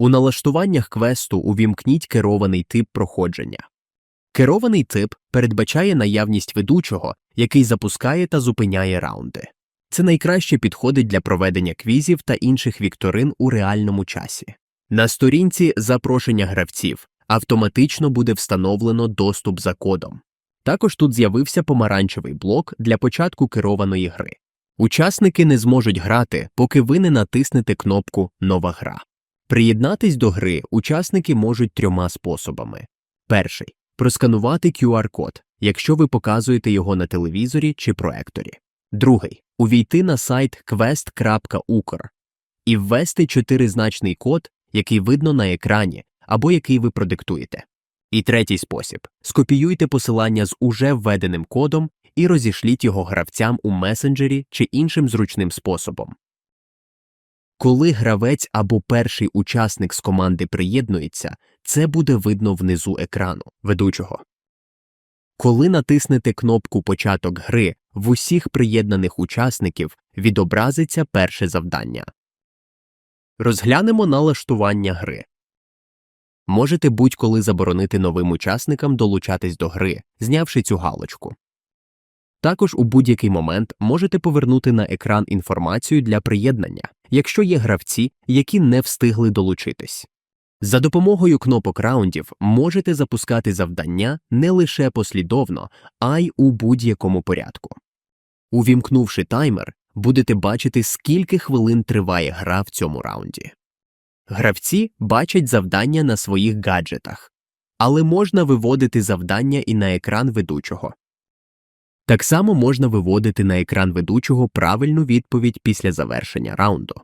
У налаштуваннях квесту увімкніть керований тип проходження. Керований тип передбачає наявність ведучого, який запускає та зупиняє раунди. Це найкраще підходить для проведення квізів та інших вікторин у реальному часі. На сторінці запрошення гравців автоматично буде встановлено доступ за кодом. Також тут з'явився помаранчевий блок для початку керованої гри. Учасники не зможуть грати, поки ви не натиснете кнопку Нова гра. Приєднатись до гри учасники можуть трьома способами. Перший просканувати QR-код, якщо ви показуєте його на телевізорі чи проекторі. Другий увійти на сайт quest.ukr і ввести чотиризначний код, який видно на екрані або який ви продиктуєте. І третій спосіб скопіюйте посилання з уже введеним кодом і розішліть його гравцям у месенджері чи іншим зручним способом. Коли гравець або перший учасник з команди приєднується, це буде видно внизу екрану ведучого. Коли натиснете кнопку Початок гри, в усіх приєднаних учасників відобразиться перше завдання. Розглянемо налаштування гри. Можете будь-коли заборонити новим учасникам долучатись до гри, знявши цю галочку. Також у будь-який момент можете повернути на екран інформацію для приєднання, якщо є гравці, які не встигли долучитись. За допомогою кнопок раундів можете запускати завдання не лише послідовно, а й у будь-якому порядку. Увімкнувши таймер, будете бачити, скільки хвилин триває гра в цьому раунді. Гравці бачать завдання на своїх гаджетах, але можна виводити завдання і на екран ведучого. Так само можна виводити на екран ведучого правильну відповідь після завершення раунду.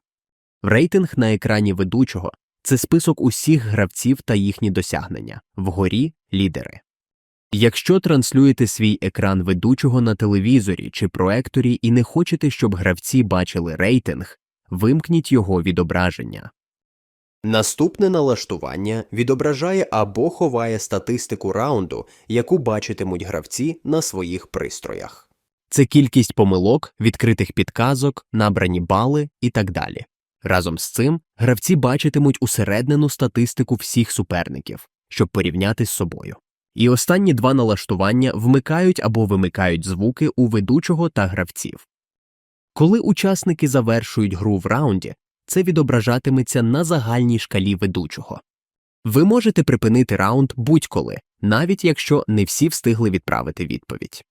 Рейтинг на екрані ведучого це список усіх гравців та їхні досягнення, вгорі лідери. Якщо транслюєте свій екран ведучого на телевізорі чи проекторі і не хочете, щоб гравці бачили рейтинг, вимкніть його відображення. Наступне налаштування відображає або ховає статистику раунду, яку бачитимуть гравці на своїх пристроях. Це кількість помилок, відкритих підказок, набрані бали і так далі. Разом з цим гравці бачитимуть усереднену статистику всіх суперників, щоб порівняти з собою. І останні два налаштування вмикають або вимикають звуки у ведучого та гравців. Коли учасники завершують гру в раунді, це відображатиметься на загальній шкалі ведучого. Ви можете припинити раунд будь-коли, навіть якщо не всі встигли відправити відповідь.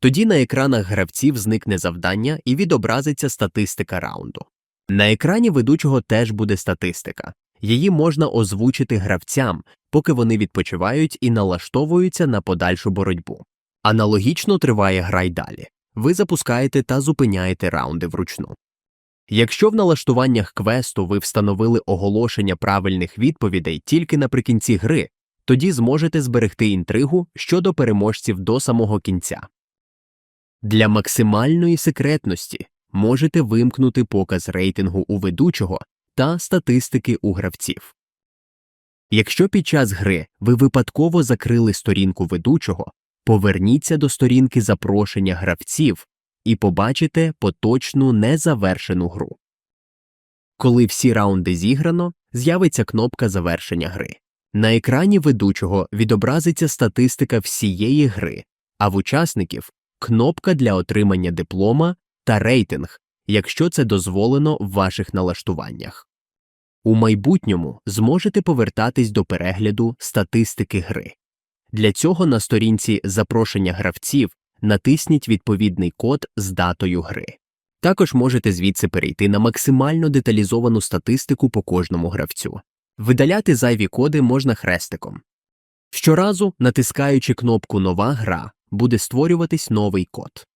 Тоді на екранах гравців зникне завдання і відобразиться статистика раунду. На екрані ведучого теж буде статистика. Її можна озвучити гравцям, поки вони відпочивають і налаштовуються на подальшу боротьбу. Аналогічно триває гра й далі. Ви запускаєте та зупиняєте раунди вручну. Якщо в налаштуваннях квесту ви встановили оголошення правильних відповідей тільки наприкінці гри, тоді зможете зберегти інтригу щодо переможців до самого кінця. Для максимальної секретності можете вимкнути показ рейтингу у ведучого та статистики у гравців. Якщо під час гри ви випадково закрили сторінку ведучого, поверніться до сторінки запрошення гравців і побачите поточну незавершену гру. Коли всі раунди зіграно, з'явиться кнопка завершення гри. На екрані ведучого відобразиться статистика всієї гри, а в учасників кнопка для отримання диплома та рейтинг, якщо це дозволено в ваших налаштуваннях. У майбутньому зможете повертатись до перегляду статистики гри. Для цього на сторінці запрошення гравців натисніть відповідний код з датою гри. Також можете звідси перейти на максимально деталізовану статистику по кожному гравцю. Видаляти зайві коди можна хрестиком. Щоразу, натискаючи кнопку Нова гра, буде створюватись новий код.